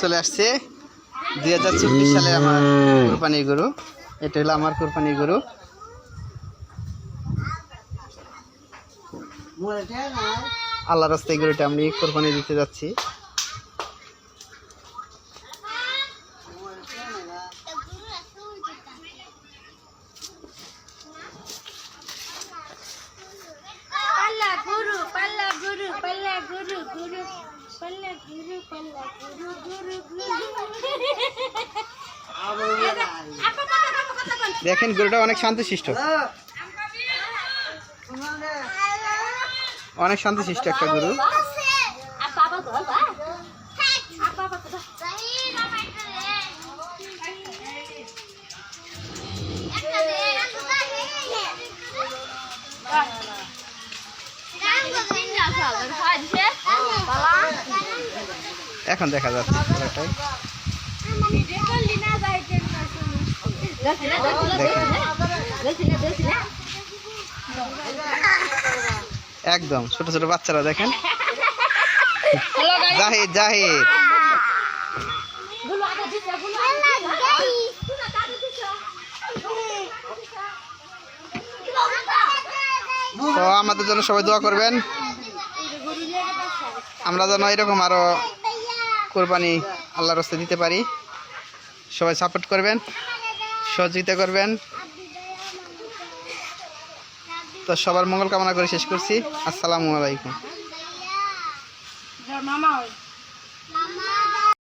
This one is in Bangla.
চলে আসছে। দুই হাজার চব্বিশ সালে আমার কোরবানির গরু। এটা হলো আমার কোরবানির গরু। আল্লাহ রাস্তায় গরুটা আমি কোরবানি দিতে যাচ্ছি। দেখেন গরুটা অনেক শান্তশিষ্ট। অনেক শান্তশিষ্ট একটা গরু। এখন দেখা যাচ্ছে একদম, ছোট ছোট বাচ্চারা দেখেন। জাহিদ জাহিদ। তো আমাদের জন্য সবাই দোয়া করবেন। আমরা যেন এরকম আরও কোরবানি আল্লাহর রস্তে দিতে পারি। সবাই সাপোর্ট করবেন, সহযোগিতা করবেন। তো সবার মঙ্গল কামনা করে শেষ করছি। আসসালামু আলাইকুম। মামা।